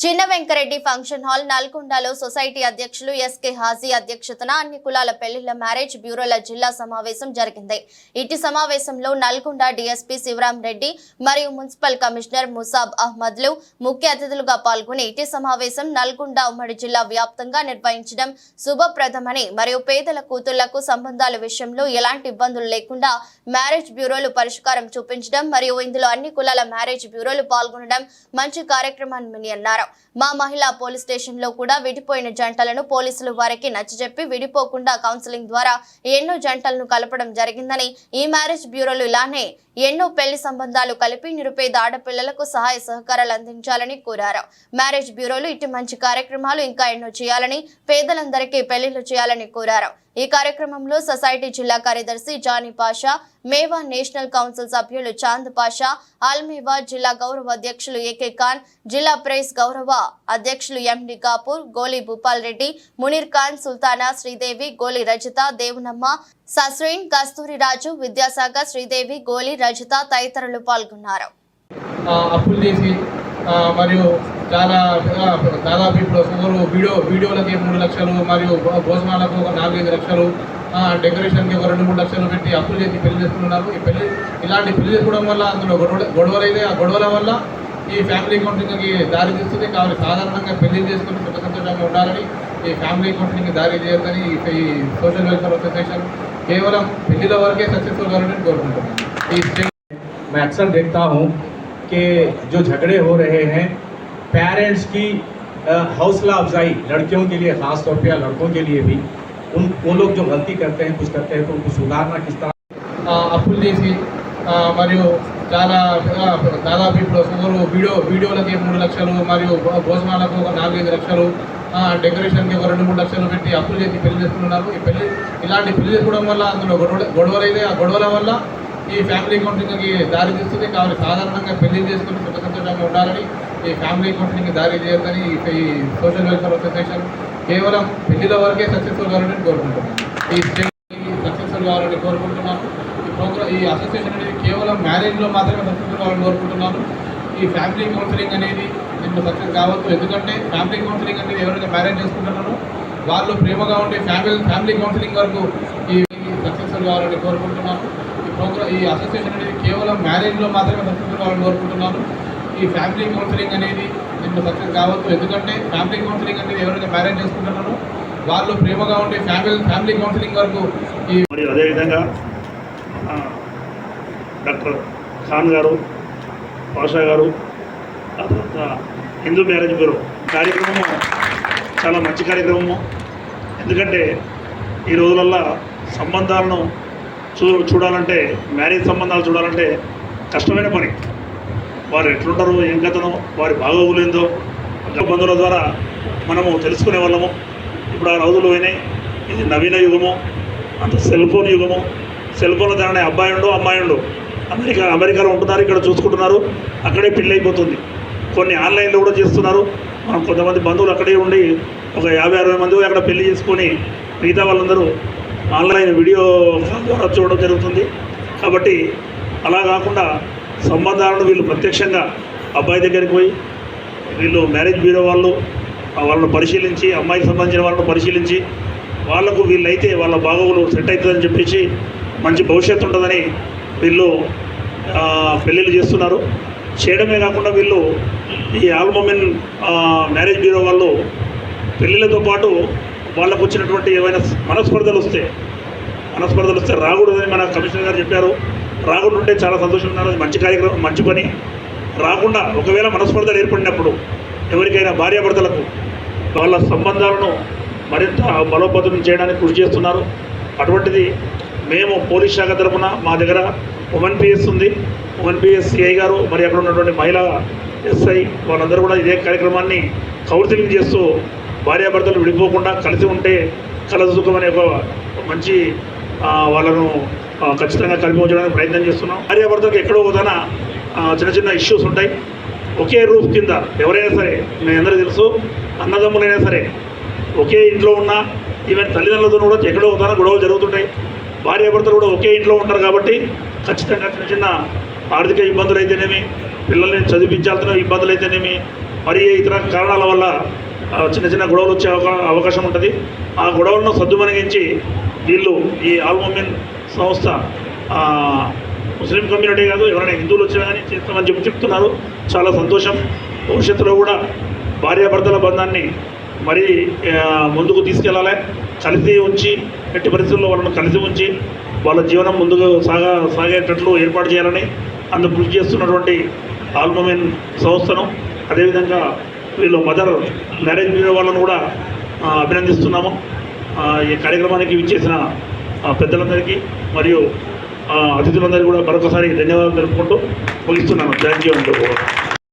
చిన్న Venkareddy function hall నల్గొండలో society అధ్యక్షులు ఎస్కే హాజీ అధ్యక్షతన అన్ని కులాల పెళ్ళిళ్ళ మ్యారేజ్ బ్యూరోల జిల్లా సమావేశం జరిగింది. ఇటు సమావేశంలో నల్గొండ డీఎస్పీ శివరాం రెడ్డి మరియు మున్సిపల్ కమిషనర్ ముసాబ్ అహ్మద్లు ముఖ్య అతిథులుగా పాల్గొని ఇటు సమావేశం నల్గొండ ఉమ్మడి జిల్లా వ్యాప్తంగా నిర్వహించడం శుభప్రదమని మరియు పేదల కూతుళ్ళకు సంబంధాల విషయంలో ఎలాంటి ఇబ్బందులు లేకుండా మ్యారేజ్ బ్యూరోలు పరిష్కారం చూపించడం మరియు ఇందులో అన్ని కులాల మ్యారేజ్ బ్యూరోలు పాల్గొనడం మంచి కార్యక్రమాన్ని అన్నారు. మా మహిళా పోలీస్ స్టేషన్లో కూడా విడిపోయిన జంటలను పోలీసులు వారికి నచ్చజెప్పి విడిపోకుండా కౌన్సిలింగ్ ద్వారా ఎన్నో జంటలను కలపడం జరిగిందని ఈ మ్యారేజ్ బ్యూరోలు ఇలానే ఎన్నో పెళ్ళి సంబంధాలు కలిపి నిరుపేద ఆడపిల్లలకు సహాయ సహకారాలు అందించాలని కోరారు. మ్యారేజ్ బ్యూరోలు ఇటు మంచి కార్యక్రమాలు ఇంకా ఎన్నో చేయాలని పేదలందరికీ పెళ్ళిళ్ళు చేయాలని కోరారు. ఈ కార్యక్రమంలో సొసైటీ జిల్లా కార్యదర్శి జానీ పాషా మేవా నేషనల్ కౌన్సిల్ సభ్యులు చాంద్ పాషా ఆల్మేవా జిల్లా గౌరవ అధ్యక్షులు ఏకే ఖాన్ జిల్లా ప్రెస్ గౌరవ అధ్యక్షులు ఎండి కాపూర్ గోలి భూపాల్ రెడ్డి మునీర్ ఖాన్ సుల్తానా శ్రీదేవి గోలి రజిత దేవునమ్మ సస్రీన్ కస్తూరి రాజు విద్యాసాగర్ శ్రీదేవి గోలి రజిత తదితరులు పాల్గొన్నారు. అప్పులు చేసి మరియు చాలా ఆ, దాదాపు ఇప్పుడు ఒకరు వీడియో వీడియోలకి మూడు లక్షలు మరియు భో- భోజనాలకు ఒక నాలుగైదు లక్షలు ఆ, డెకరేషన్కి ఒక రెండు మూడు లక్షలు పెట్టి అప్పులు చేసి పెళ్లి చేస్తున్నారు ఈ పెళ్లి ఇలాంటి పెళ్లి చేసుకోవడం వల్ల అందులో గొడవ గొడవలు అయితే ఆ గొడవల వల్ల ఈ ఫ్యామిలీ కౌన్సిలింగ్కి దారి తీస్తుంది కాబట్టి సాధారణంగా పెళ్లి చేసుకుని సుఖ సంతోషంగా ఉండాలని ఈ ఫ్యామిలీ కౌన్సిలింగ్కి దారి చేయొద్దని ఈ ఈ సోషల్ వెల్ఫేర్ అసోసియేషన్ కేవలం పెళ్లిల వరకే సక్సెస్ఫుల్ కావాలని కోరుకుంటున్నాను ఈ స్టేట్ मैं अक्सर देखता हूँ कि जो झगड़े हो रहे हैं पेरेंट्स की अ, हौसला अफजाई लड़कियों के लिए ख़ास तौर पे या लड़कों के लिए भी उन वो लोग जो गलती करते हैं कुछ करते हैं तो उनको सुधारना किस तरह ఆ, అప్పులు చేసి ఆ, మరియు చాలా ఆ, దాదాపు ఇప్పుడు ఒకరు వీడియో వీడియోలకి మూడు లక్షలు మరియు భో- భోజనాలకు ఒక నాలుగైదు లక్షలు ఆ, డెకరేషన్కి ఒక రెండు మూడు లక్షలు పెట్టి అప్పులు చేసి పెళ్లి చేస్తున్నారు ఈ పెళ్లి ఇలాంటి పెళ్లి చేసుకోవడం వల్ల అందులో గొడవ గొడవలు అయితే ఆ గొడవల వల్ల ఈ ఫ్యామిలీ కౌన్సిలింగ్కి దారి తీస్తుంది. కాబట్టి సాధారణంగా పెళ్ళి చేసుకుని సుఖ సంతోషంగా ఉండాలని ఈ ఫ్యామిలీ కౌన్సిలింగ్కి దారి చేయొద్దని ఈ సోషల్ వెల్ఫేర్ అసోసియేషన్ కేవలం పెళ్ళిల వరకే సక్సెస్ఫుల్ కావాలని కోరుకుంటున్నాను. ఈ స్టేట్ సక్సెస్ఫుల్ కావాలని కోరుకుంటున్నాను. ఈ ప్రోగ్రామ్ ఈ అసోసియేషన్ అనేది కేవలం మ్యారేజ్లో మాత్రమే సక్సెస్ఫుల్ కావాలని కోరుకుంటున్నాను. ఈ ఫ్యామిలీ కౌన్సిలింగ్ అనేది ఇంట్లో సక్సెస్ కావద్దు. ఎందుకంటే ఫ్యామిలీ కౌన్సిలింగ్ అనేది ఎవరైతే మ్యారేజ్ చేసుకుంటున్నారో వాళ్ళు ప్రేమగా ఉండే ఫ్యామిలీ ఫ్యామిలీ కౌన్సిలింగ్ వరకు ఈ సక్సెస్ఫుల్ కావాలని కోరుకుంటున్నాను. ప్రోగ్రామ్ ఈ అసోసియేషన్ అనేది కేవలం మ్యారేజ్లో మాత్రమే సక్సెస్ కావాలని కోరుకుంటున్నాను. ఈ ఫ్యామిలీ కౌన్సిలింగ్ అనేది దీంట్లో సక్సెస్ కావద్దు. ఎందుకంటే ఫ్యామిలీ కౌన్సిలింగ్ అనేది ఎవరైతే మ్యారేజ్ చేసుకుంటున్నారో వాళ్ళు ప్రేమగా ఉండే ఫ్యామిలీ ఫ్యామిలీ కౌన్సిలింగ్ వరకు ఈ అదేవిధంగా డాక్టర్ ఖాన్ గారు పాషా గారు ఆ తర్వాత హిందూ మ్యారేజ్ బ్యూరో కార్యక్రమము చాలా మంచి కార్యక్రమము. ఎందుకంటే ఈ రోజులల్లో సంబంధాలను చూ చూడాలంటే మ్యారేజ్ సంబంధాలు చూడాలంటే కష్టమైన పని. వారు ఎట్లుంటారో ఏం కథనో వారి బాగోగులేందో బంధువుల ద్వారా మనము తెలుసుకునే వాళ్ళము. ఇప్పుడు ఆ రోజులు పోయినాయి. ఇది నవీన యుగము. అంత సెల్ ఫోన్ యుగము. సెల్ ఫోన్ల ద్వారానే అబ్బాయి ఉండు అమ్మాయి ఉండు. అమెరికా అమెరికాలో ఉంటున్నారు ఇక్కడ చూసుకుంటున్నారు. అక్కడే పెళ్ళి అయిపోతుంది కొన్ని ఆన్లైన్లో కూడా చేస్తున్నారు. మనం కొంతమంది బంధువులు అక్కడే ఉండి ఒక యాభై అరవై మంది అక్కడ పెళ్ళి చేసుకొని మిగతా వాళ్ళందరూ ఆన్లైన్ వీడియో ద్వారా చూడడం జరుగుతుంది. కాబట్టి అలా కాకుండా సంబంధాలను వీళ్ళు ప్రత్యక్షంగా అబ్బాయి దగ్గరికి పోయి వీళ్ళు మ్యారేజ్ బ్యూరో వాళ్ళు వాళ్ళను పరిశీలించి అమ్మాయికి సంబంధించిన వాళ్ళను పరిశీలించి వాళ్ళకు వీళ్ళైతే వాళ్ళ బాగోగులు సెట్ అవుతుందని చెప్పేసి మంచి భవిష్యత్తు ఉంటుందని వీళ్ళు పెళ్ళిళ్ళు చేస్తున్నారు. చేయడమే కాకుండా వీళ్ళు ఈ ఆల్మోమెన్ మ్యారేజ్ బ్యూరో వాళ్ళు పెళ్ళిళ్ళతో పాటు వాళ్ళకు వచ్చినటువంటి ఏవైనా మనస్పర్ధలు వస్తే మనస్పర్ధలు వస్తే రాకూడదని మన కమిషనర్ గారు చెప్పారు. రాకుండా ఉంటే చాలా సంతోషంగా ఉన్నారు. మంచి కార్యక్రమం మంచి పని. రాకుండా ఒకవేళ మనస్పర్ధలు ఏర్పడినప్పుడు ఎవరికైనా భార్యాభర్తలకు వాళ్ళ సంబంధాలను మరింత బలోపేతం చేయడానికి కృషి చేస్తున్నారు. అటువంటిది మేము పోలీస్ శాఖ తరఫున మా దగ్గర ఉమెన్ పిఎస్ ఉంది. ఉమెన్ పిఎస్ సిఐ గారు మరి అక్కడ ఉన్నటువంటి మహిళా ఎస్ఐ వాళ్ళందరూ కూడా ఇదే కార్యక్రమాన్ని కౌన్సిలింగ్ చేస్తూ భార్యాభర్తలు విడిపోకుండా కలిసి ఉంటే కలదుఖం సుఖం అనే ఒక మంచి వాళ్ళను ఖచ్చితంగా కలిపి ఉంచడానికి ప్రయత్నం చేస్తున్నాం. భార్యాభర్తలకు ఎక్కడో ఒకదాన చిన్న చిన్న ఇష్యూస్ ఉంటాయి. ఒకే రూఫ్ కింద ఎవరైనా సరే మీ అందరూ తెలుసు అన్నదమ్ములైనా సరే ఒకే ఇంట్లో ఉన్న ఈవెన్ తల్లిదండ్రులతో కూడా ఎక్కడో ఒకదాన గొడవలు జరుగుతుంటాయి. భార్యాభర్తలు కూడా ఒకే ఇంట్లో ఉంటారు కాబట్టి ఖచ్చితంగా చిన్న చిన్న ఆర్థిక ఇబ్బందులు అయితేనేమి పిల్లల్ని చదివించాల్సిన ఇబ్బందులు అయితేనేమి మరి ఇతర కారణాల వల్ల చిన్న చిన్న గొడవలు వచ్చే అవకా- అవకాశం ఉంటుంది. ఆ గొడవలను సద్దుమణిగించి వీళ్ళు ఈ ఆల్మోమిన్ సంస్థ ముస్లిం కమ్యూనిటీ కాదు ఎవరైనా హిందువులు వచ్చినా కానీ చేస్తామని చెప్పి చెప్తున్నారు. చాలా సంతోషం. భవిష్యత్తులో కూడా భార్యాభర్తల బంధాన్ని మరీ ముందుకు తీసుకెళ్ళాలి. కలిసి ఉంచి ఎట్టి పరిస్థితుల్లో వాళ్ళని కలిసి ఉంచి వాళ్ళ జీవనం ముందుకు సాగా సాగేటట్లు ఏర్పాటు చేయాలని అందుకు కృషి చేస్తున్నటువంటి ఆల్మోమిన్ సంస్థను అదేవిధంగా వీళ్ళు మదర్ మ్యారేజ్ వాళ్ళను కూడా అభినందిస్తున్నాము. ఈ కార్యక్రమానికి విచ్చేసిన పెద్దలందరికీ మరియు అతిథులందరికీ కూడా మరొకసారి ధన్యవాదాలు తెలుపుకుంటూ ముగిస్తున్నాను. థ్యాంక్ యూ అంటూ